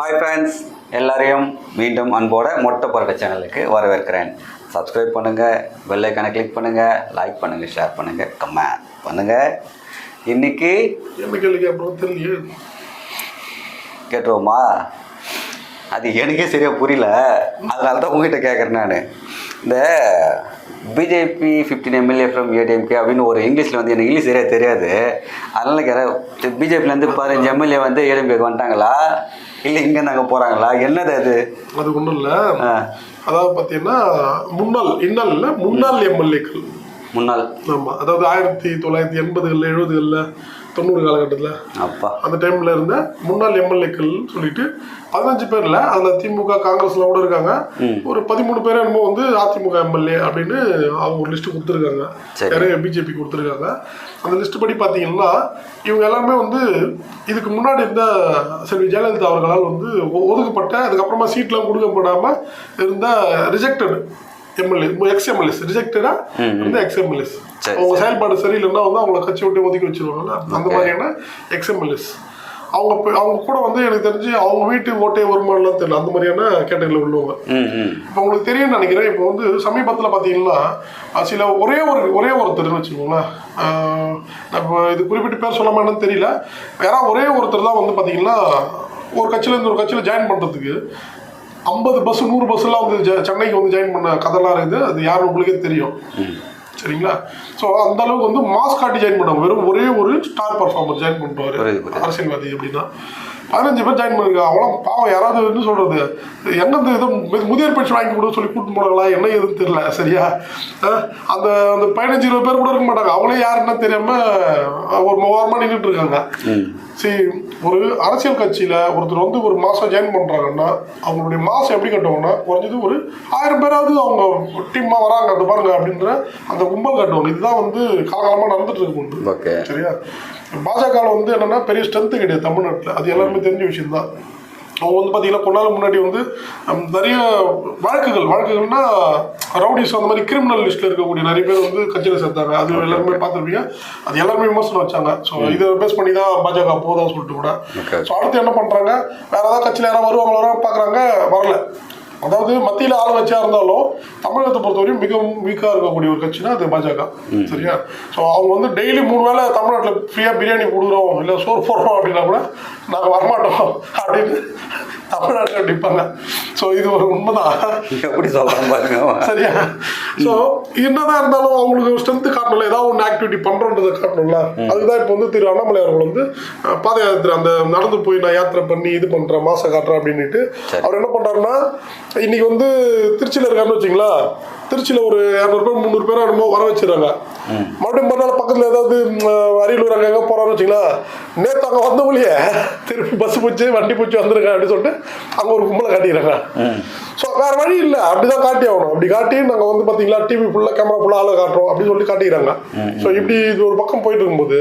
Hi friends எல்லாரையும் மீண்டும் அன்போட மொட்டை பரட்ட சேனலுக்கு வரவேற்கிறேன். சப்ஸ்கிரைப் பண்ணுங்கள் பெல்லைக்கான கிளிக் பண்ணுங்கள் லைக் பண்ணுங்கள் ஷேர் பண்ணுங்கள் கமெண்ட் பண்ணுங்கள் இன்னைக்கு கேட்டுருவோமா? அது எனக்கே சரியாக புரியல. அதனால தான் உங்ககிட்ட கேட்குறேன் நான். இந்த BJP fifteen MLA from ADMK அப்படின்னு ஒரு இங்கிலீஷில் வந்து எனக்கு இங்கிலீஷ் சரியாக தெரியாது. அதனால கேட்குறேன் பிஜேபிலேருந்து பதினஞ்சு எம்எல்ஏ வந்து ஏடிஎம்கேக்கு வந்துட்டாங்களா? இல்லை இங்கே நாங்கள் போகிறாங்களா என்னது அது? அது ஒன்றும் இல்லை. அதாவது பார்த்தீங்கன்னா முன்னாள் இன்னல் இல்லை முன்னாள் எம்எல்ஏக்கள். முன்னாள். ஆமாம் அதாவது ஆயிரத்தி தொள்ளாயிரத்தி எண்பதுகளில் எழுபதுகளில் தொண்ணூறு காலகட்டத்தில். அப்பா. அந்த டைமில் இருந்த முன்னாள் எம்எல்ஏக்கள் சொல்லிட்டு பதினஞ்சு பேரில் அதில் திமுக காங்கிரஸ்ல கூட இருக்காங்க. ஒரு பதிமூணு பேர் என்னமோ வந்து அதிமுக எம்எல்ஏ அப்படின்னு அவங்க ஒரு லிஸ்ட் கொடுத்துருக்காங்க. நிறைய பிஜேபி கொடுத்துருக்காங்க. அந்த லிஸ்ட் படி பார்த்தீங்கன்னா இவங்க எல்லாமே வந்து இதுக்கு முன்னாடி இருந்த செல்வி ஜெயலலிதா அவர்களால் வந்து ஒதுக்கப்பட்ட அதுக்கப்புறமா சீட்லாம் கொடுக்கப்படாம இருந்த ரிஜெக்டட் எம்எல்ஏ எக்ஸ் எம்எல்ஏஸ் ரிஜெக்டடா இருந்த எக்ஸ் எம்எல்ஏஸ் அவங்க செயல்பாடு சரியில்லைன்னா வந்து அவங்கள கட்சி விட்டு ஒதுக்கி வச்சிருவாங்கல்ல. அந்த. மாதிரியான எக்ஸ் எம்எல்ஏஸ் அவங்க அவங்க கூட வந்து எனக்கு தெரிஞ்சு அவங்க வீட்டு ஓட்டே வருமானலாம் தெரியல. அந்த மாதிரியான கேட்டகரியில் உள்ளவங்க. இப்போ உங்களுக்கு தெரியும்னு நினைக்கிறேன். இப்போ வந்து சமீபத்தில் பார்த்தீங்கன்னா சில ஒரே ஒரு ஒரே ஒருத்தர்னு வச்சுக்கோங்களேன். நம்ம இது குறிப்பிட்டு பேர் சொல்லாமான்னு தெரியல. வேற ஒரே ஒருத்தர் தான் வந்து பார்த்தீங்கன்னா ஒரு கட்சியில இருந்து ஒரு கட்சியில் ஜாயின் பண்ணுறதுக்கு ஐம்பது பஸ் நூறு பஸ்ஸெல்லாம் வந்து சென்னைக்கு வந்து ஜாயின் பண்ண கதைலாம் இருக்குது அது யாருன்னு உங்களுக்கே தெரியும். சரிங்களா? ஸோ அந்த அளவுக்கு வந்து மாஸ் காட்டி ஜாயின் பண்ணுவாங்க. வெறும் ஒரே ஒரு ஸ்டார் பர்ஃபார்மர் ஜாயின் பண்ணுவார். அரசியல்வாதி அப்படின்னா. பதினஞ்சு பேர் ஜாயின் பண்ணிருக்காங்க அவங்களாம் பாவம் யாராவது என்ன சொல்றது. எங்கேருந்து மு- முதியோர் பென்ஷன் வாங்கி கொடுக்க சொல்லி கூட்டு போனாங்களா? என்ன எதுன்னு தெரியல சரியா? அந்த அந்த பதினஞ்சு இருபது பேர் கூட இருக்க மாட்டாங்க. அவங்களே யாருன்னு தெரியாம அஹ் ஒரு ஓரமாக நின்றுட்டு இருக்காங்க. சரி ஒரு அரசியல் கட்சியில ஒருத்தர் வந்து ஒரு மாசம் ஜாயின் பண்றாங்கன்னா அவங்களுடைய மாசம் எப்படி கட்டுவாங்கன்னா குறைஞ்சது ஒரு ஆயிரம் பேராவது அவங்க டீமா வராங்க அது பாருங்க அப்படின்ற அந்த கும்பல் கட்டுவாங்க இதுதான் வந்து காலகாலமா நடந்துட்டு இருக்கு சரியா? பாஜக வந்து என்னன்னா பெரிய ஸ்ட்ரென்த்து கிடையாது தமிழ்நாட்டில். அது எல்லாருமே தெரிஞ்ச விஷயம் தான் அவங்க வந்து பார்த்தீங்கன்னா நாள் முன்னாடி வந்து நிறைய வழக்குகள் வழக்குகள்னா ரவுடிஸ் அந்த மாதிரி கிரிமினல் லிஸ்ட்டில் இருக்கக்கூடிய நிறைய பேர் வந்து கட்சியில் சேர்த்தாங்க. அது எல்லாருமே பார்த்துருப்பீங்க. அது எல்லாருமே விமர்சனம் வச்சாங்க. ஸோ இதை பேஸ் பண்ணி தான் பாஜக போதான்னு சொல்லிட்டு கூட. ஸோ அடுத்து என்ன பண்ணுறாங்க வேற ஏதாவது கட்சியில் யாராவது வருவாங்க வர பார்க்குறாங்க. வரல. அதாவது மத்தியில் ஆள் வச்சா இருந்தாலும் தமிழகத்தை பொறுத்தவரையும் மிகவும் வீக்காக இருக்கக்கூடிய ஒரு கட்சினா அது பாஜக. சரியா? ஸோ அவங்க வந்து டெய்லி மூணு வேளை தமிழ்நாட்டில் ஃப்ரீயாக பிரியாணி கொடுக்குறோம் இல்லை சோறு போடுறோம் அப்படின்னா கூட நாங்கள் வரமாட்டோம் அப்படின்னு தமிழ்நாட்டில் நிற்பாங்க ஸோ இது ஒரு உண்மைதான். எப்படி சொல்கிறேன் பாருங்க. சரியா? ஸோ என்னதான் இருந்தாலும் அவங்களுக்கு ஸ்ட்ரென்த் காட்டணும்ல ஏதாவது ஒன்று ஆக்டிவிட்டி பண்றோன்றதை காட்டணும்ல. அதுதான் இப்போ வந்து திரு அண்ணாமலை அவர்கள் வந்து பாத யாத்திரை அந்த நடந்து போய் நான் யாத்திரை பண்ணி இது பண்றேன் மாசம் காட்டுறேன் அப்படின்னுட்டு சரி. அவர் என்ன பண்றாருன்னா இன்னைக்கு வந்து திருச்சியில் இருக்கான்னு வச்சிங்களா திருச்சியில் ஒரு இரநூறு பேர் முந்நூறு பேர் என்னமோ வர வச்சிருக்காங்க மறுபடியும் மறுநாள் பக்கத்தில் ஏதாவது அரியலூர் அங்கே எங்கே போகிறான்னு வச்சுங்களா நேற்று அங்கே வந்தவங்களே திருப்பி பஸ் போச்சு வண்டி போச்சு வந்திருக்கேன் அப்படின்னு சொல்லிட்டு அங்கே ஒரு கும்பலை காட்டிடுறாங்க. ஸோ வேற வழி இல்லை. அப்படிதான் காட்டி ஆகணும். அப்படி காட்டி நாங்கள் வந்து பார்த்தீங்களா டிவி ஃபுல்லாக கேமரா ஃபுல்லாக ஆளை காட்டுறோம் அப்படின்னு சொல்லி காட்டிக்கிறாங்க ஸோ இப்படி இது ஒரு பக்கம் போயிட்டு இருக்கும்போது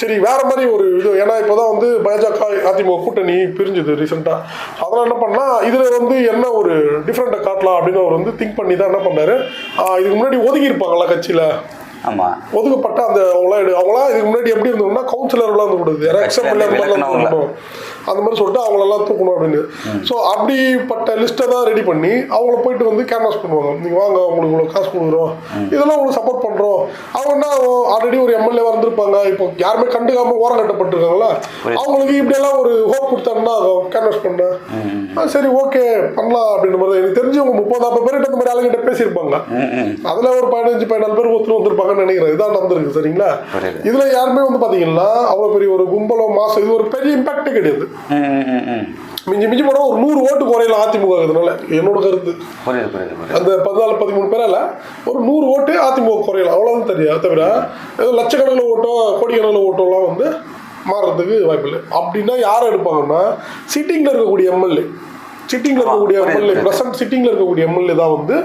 சரி வேற மாதிரி ஒரு இது ஏன்னா இப்போதான் வந்து பாஜக அதிமுக கூட்டணி பிரிஞ்சுது ரீசெண்டாக அதெல்லாம் என்ன பண்ணா இதில் வந்து என்ன ஒரு டிஃப்ரெண்ட்டை காட்டலாம் அப்படின்னு அவர் வந்து திங்க் பண்ணி தான் என்ன பண்ணாரு? இதுக்கு முன்னாடி ஒதுக்கி இருப்பாங்களா கட்சியில்? ஆமாம் ஒதுக்கப்பட்ட அந்த அவங்களாம் அவங்களாம் இதுக்கு முன்னாடி எப்படி இருந்தோம்னா கவுன்சிலர்லாம் இருந்து கூடாது யாராவது கட்சியில எக்ஸாம்பிள் இருந்து மாதிரிலாம் விலக்குனவங்கள. தூக்கணும். அந்த மாதிரி சொல்லிட்டு அவங்களெல்லாம் தூக்கணும் அப்படின்னு. ஸோ அப்படிப்பட்ட லிஸ்ட்டை தான் ரெடி பண்ணி அவங்கள போயிட்டு வந்து கேன்வாஸ் பண்ணுவாங்க. நீங்கள் வாங்க உங்களுக்கு இவ்வளோ காசு கொடுக்குறோம். இதெல்லாம் உங்களுக்கு சப்போர்ட் பண்ணுறோம் அவங்க என்ன ஆல்ரெடி ஒரு எம்எல்ஏ வந்திருப்பாங்க. இப்போ யாருமே கண்டுக்காம ஓரம் கட்டப்பட்டிருக்காங்களா அவங்களுக்கு இப்படியெல்லாம் ஒரு ஹோப் கொடுத்தாங்கன்னா கேன்வாஸ் பண்ணேன் ஆ, சரி ஓகே பண்ணலாம் அப்படின்ற மாதிரி. எனக்கு தெரிஞ்சவங்க முப்பது நாற்பது பேர்கிட்ட இந்த மாதிரி ஆளுங்கிட்ட பேசியிருப்பாங்க. அதுல ஒரு பதினஞ்சு பதினாலு பேர் ஒருத்தர் வந்திருப்பாங்கன்னு நினைக்கிறேன். இதான் நடந்திருக்கு சரிங்களா. இதுல யாருமே வந்து பாத்தீங்கன்னா அவ்வளவு பெரிய ஒரு கும்பலோ மாசம் இது ஒரு பெரிய இம்பாக்டே கிடையாது. மிஞ்சி மிஞ்சி போனா ஒரு நூறு ஓட்டு குறையில அதிமுக இதனால என்னோட கருத்து. அந்த பதினாலு பதிமூணு பேரால ஒரு நூறு ஓட்டு அதிமுக குறையலாம். அவ்வளவுதான் தெரியும். தவிர ஏதோ லட்சக்கணக்கில் ஓட்டோ கோடிக்கணக்கில் ஓட்டோலாம் வந்து மாறுறதுக்கு வாய்ப்பு இல்லை. அப்படின்னா யார் எடுப்பாங்கன்னா சிட்டிங்ல இருக்கக்கூடிய எம்எல்ஏ. சிட்டிங்ல இருக்கக்கூடிய எம்எல்ஏ. பிரசன்ட் சிட்டிங்ல இருக்கக்கூடிய எம்எல்ஏ தான் வந்து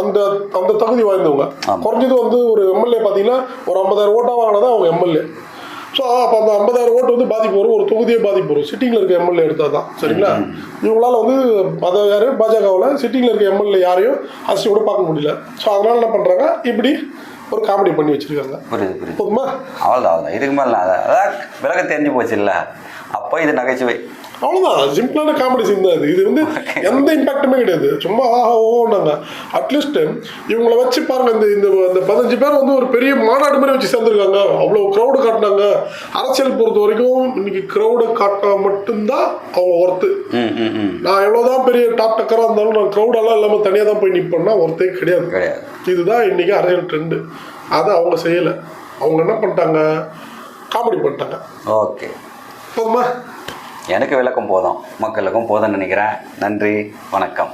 அந்த அந்த தகுதி வாய்ந்தவங்க. குறைஞ்சது வந்து ஒரு எம்எல்ஏ பார்த்தீங்கன்னா ஒரு ஐம்பதாயிரம் ஓட்டா வாங்கினா அவங்க எம்எல்ஏ. ஸோ அப்போ அந்த ஐம்பதாயிரம் ஓட்டு வந்து பாதிப்பு வரும். ஒரு தொகுதியே பாதிப்பு வரும். சிட்டிங்கில் இருக்க எம்எல்ஏ எடுத்தால் தான் சரிங்களா? இவங்களால வந்து அதை யார் பாஜகவில் சிட்டிங்கில் இருக்க எம்எல்ஏ யாரையும் அசி கூட பார்க்க முடியல. ஸோ அதனால என்ன பண்ணுறாங்க இப்படி ஒரு காமெடி பண்ணி வச்சிருக்காங்க. புரியுது புரியுது. போதுமா? அவ்வளோதான் அவ்வளோதான் இதுக்கு மேலே அதான் விலக தெரிஞ்சு போச்சு இல்லை அப்போ இது நகைச்சுவை. அவ்வளோதான் சிம்பிளான காமெடி சீன் தான் இது. இது வந்து எந்த இம்பாக்ட்டுமே கிடையாது. சும்மா ஆஹா ஓனாங்க அட்லீஸ்ட் இவங்களை வச்சு பாருங்க இந்த இந்த இந்த பதினஞ்சு பேர் வந்து ஒரு பெரிய மாநாடு மாதிரி வச்சு சேர்ந்துருக்காங்க. அவ்வளோ க்ரௌடு காட்டினாங்க. அரசியல் பொறுத்த வரைக்கும் இன்னைக்கு க்ரௌடை காட்டினா மட்டும்தான் அவங்க ஒர்த்து நான் எவ்வளோதான் பெரிய டாப் டக்கராக இருந்தாலும் நான் க்ரௌடெல்லாம் இல்லாமல் தனியாக தான் போய் நிற்பேன்னா ஒருத்தே கிடையாது. கிடையாது. இதுதான் இன்னைக்கு அரசியல் ட்ரெண்டு அதை அவங்க செய்யலை. அவங்க என்ன பண்ணிட்டாங்க? காமெடி பண்ணிட்டாங்க. ஓகே. போதுமா? எனக்கு விளக்கம் போதும். மக்களுக்கும் போதும்னு நினைக்கிறேன். நன்றி வணக்கம்.